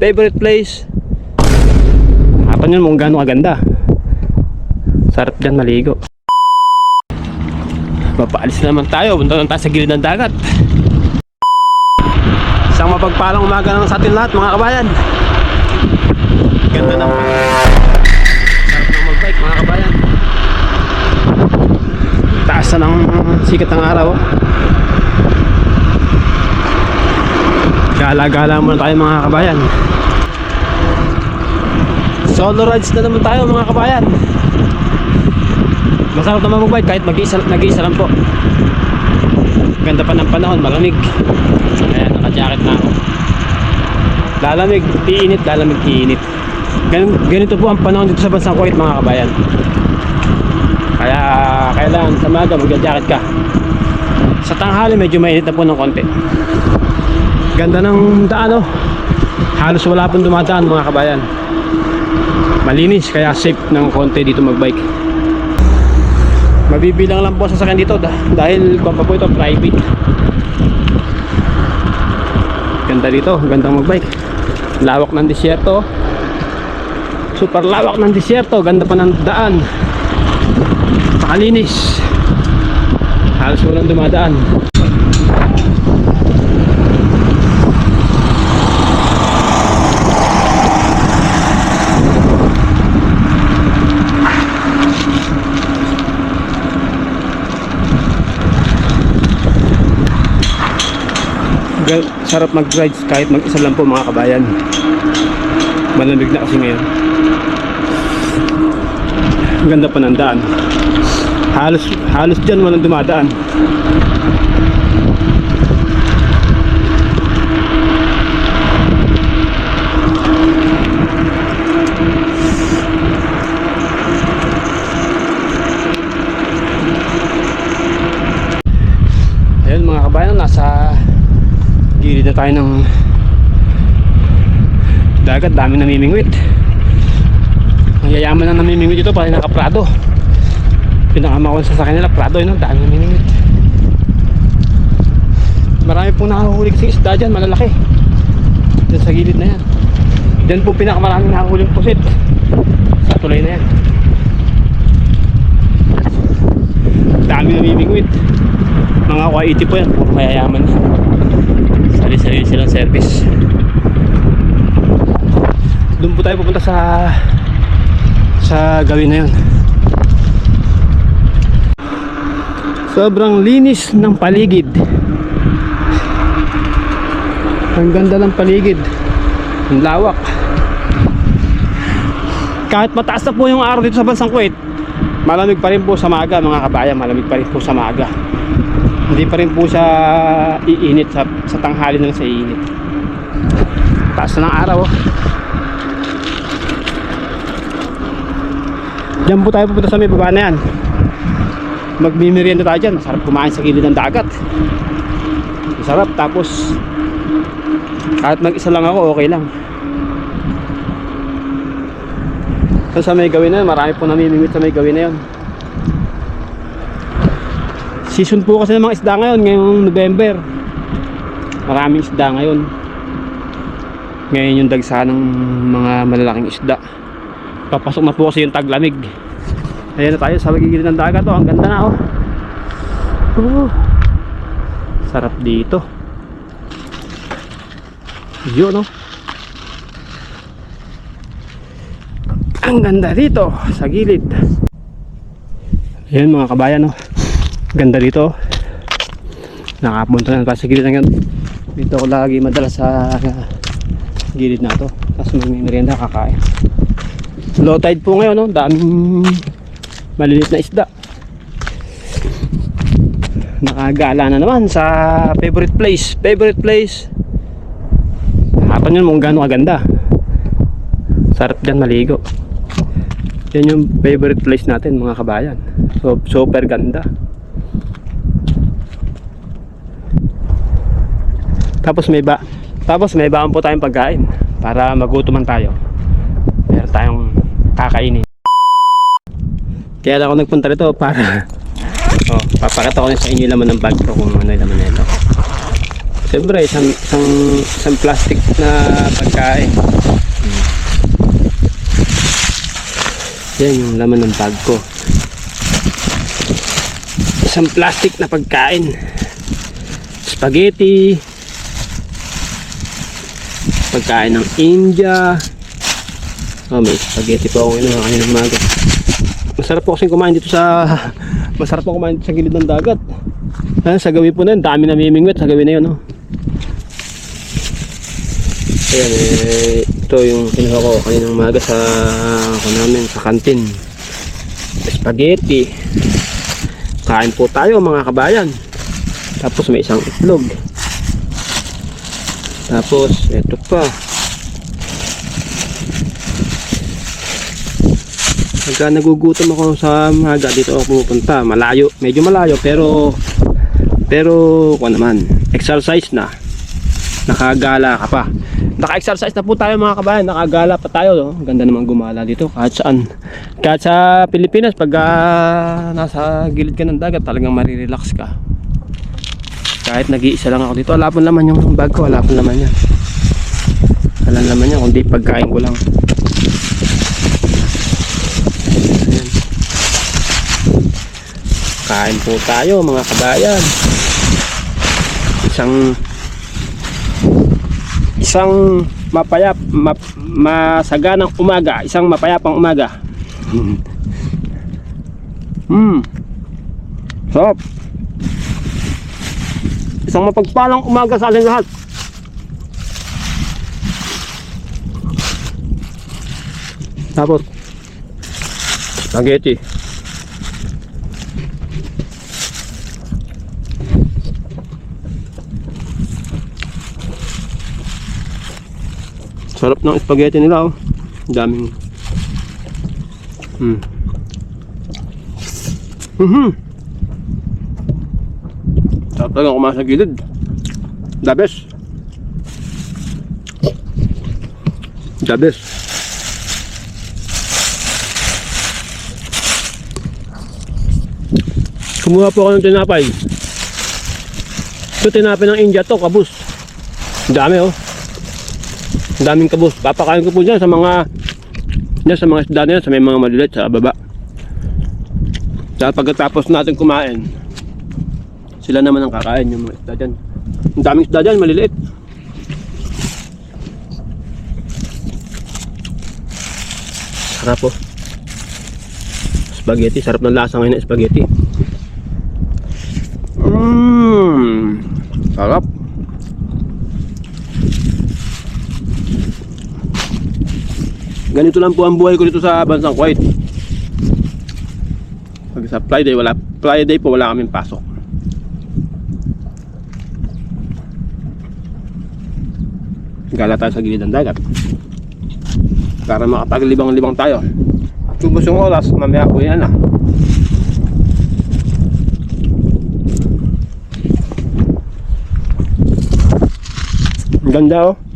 favorite place. Hanapan yun kung gaano kaganda. Sarap dyan maligo. Papaalis na naman tayo. Punta na tayo sa gilid ng dagat. Isang mapagpalang umaga naman sa atin lahat mga kabayan. Ganda ng Sarap ng magbike mga kabayan. Taas na ng sikat ng araw. Gala-gala muna tayo mga kabayan. Solo rides na naman tayo mga kabayan. Masarap naman magbike kahit mag-iisa, nag-iisa lang po. Ganda pa ng panahon, malamig. Kaya naka-jacket na ako. Lalamig, tiinit, lalamig, tiinit. Gan ganito po ang panahon dito sa bansang Kuwait mga kabayan. Kaya kailangan sa maga mag-jacket ka. Sa tanghali medyo mainit na po ng konti. Ganda ng daan oh. Halos wala pong dumadaan mga kabayan. Malinis kaya safe ng konti dito magbike. Mabibilang lang po sa sakyan dito dah- dahil kung pa po ito private. Ganda dito, gandang magbike. Lawak ng disyerto. Super lawak ng disyerto, ganda pa ng daan. Pakalinis. Halos walang dumadaan. Sarap mag-rides kahit mag-isa lang po mga kabayan. Malamig na kasi ngayon. Ang ganda pa ng daan. Halos, halos dyan walang dumadaan. Ayun mga kabayan, nasa gilid na tayo ng dagat, dami namimingwit. Ang yayaman na namimingwit dito, pati naka-prado. Pinakamakon sa sakyan nila, prado yun, ang dami namimingwit. Marami pong nakahulig sa isda dyan, malalaki. Dyan sa gilid na yan. Dyan po pinakamaraming nakahuling pusit. Sa tulay na yan. Dami namimingwit. Mga quality po yan, puro mayayaman yan. Sari-sarili silang service. Doon po tayo pupunta sa sa gawin na yun. Sobrang linis ng paligid. Ang ganda ng paligid. Ang lawak. Kahit mataas na po yung araw dito sa bansang Kuwait, malamig pa rin po sa maga mga kabayan, malamig pa rin po sa maga. Hindi pa rin po siya iinit sa, sa tanghali lang sa iinit. Taas na ng araw. oh. Diyan po tayo pupunta sa may baba na yan. Magmimerienda tayo dyan. Masarap kumain sa gilid ng dagat. Masarap. Tapos, kahit mag-isa lang ako, okay lang. So, sa may gawin na yun, marami po namimingwit sa may gawin na yun. Season po kasi ng mga isda ngayon, ngayong November. Maraming isda ngayon. Ngayon yung dagsa ng mga malalaking isda. Papasok na po kasi yung taglamig. Ayan na tayo sa magigilid ng dagat oh. Ang ganda na oh. Oh. Sarap dito. Yun oh. Ang ganda dito sa gilid. Ayan mga kabayan oh. Ganda dito. Nakapunta na tayo sa gilid ng yan. Dito ako lagi madalas sa gilid na to. Tapos may merienda kakain. Low tide po ngayon, no? daming maliliit na isda. Nakagala na naman sa favorite place. Favorite place. Hanapan yun kung gaano kaganda. Sarap dyan maligo. Yan yung favorite place natin mga kabayan. So, super ganda. Tapos may ba tapos may baon po tayong pagkain para magutuman tayo. Meron tayong kakainin. Kaya lang ako nagpunta rito para oh, papakita ko sa inyo laman ng bag ko kung ano yung laman nito. Siyempre, isang, isang, isang plastic na pagkain. Yan yung laman ng bag ko. Isang plastic na pagkain. Spaghetti. Pagkain ng India. Oh, may spaghetti pa ako inuha kanina umaga. Masarap po kasi kumain dito sa masarap po kumain sa gilid ng dagat. Ah, sa gawi po na yun, dami na mimingwit sa gawi na yun. Oh. Ayan, eh, ito yung kinuha ko kaninang umaga sa ako namin sa kantin. Spaghetti. Kain po tayo mga kabayan. Tapos may isang itlog. Tapos, eto pa. Pagka nagugutom ako sa maga dito ako pupunta. Malayo, medyo malayo pero pero kung naman, exercise na. Nakagala ka pa. Naka-exercise na po tayo mga kabayan. Nakagala pa tayo. No? Ganda naman gumala dito kahit saan. Kahit sa Pilipinas pag ah, nasa gilid ka ng dagat talagang marirelax ka. Kahit nag-iisa lang ako dito. Wala pong laman yung bag ko. Wala pong laman yan. Wala laman yan kundi pagkain ko lang. Kain po tayo mga kabayan. Isang isang mapayap map, masaganang umaga, isang mapayapang umaga. Hmm. Sarap. Isang mapagpalang umaga sa ating lahat. Tapos spaghetti. Sarap ng spaghetti nila oh. Daming. Hmm. Mhm. Sarap talaga sa gilid. The best. The best. Kumuha po ako ng tinapay. Ito tinapay ng India to, kabus. Dami oh. Daming kabus. Papakain ko po dyan sa mga dyan sa mga isda na yan, sa may mga maliliit sa baba. Dahil pagkatapos natin kumain, sila naman ang kakain yung mga isda dyan. Ang daming isda dyan, maliliit. Sarap po. Spaghetti, sarap ng lasa ngayon ng spaghetti. Mmm, sarap. Ganito lang po ang buhay ko dito sa bansang Kuwait. Pag sa Friday, wala, Friday po wala kaming pasok. Gala tayo sa gilid ng dagat. Para makapaglibang-libang tayo. Tubos yung oras, mamaya po yan na. Ang ganda oh.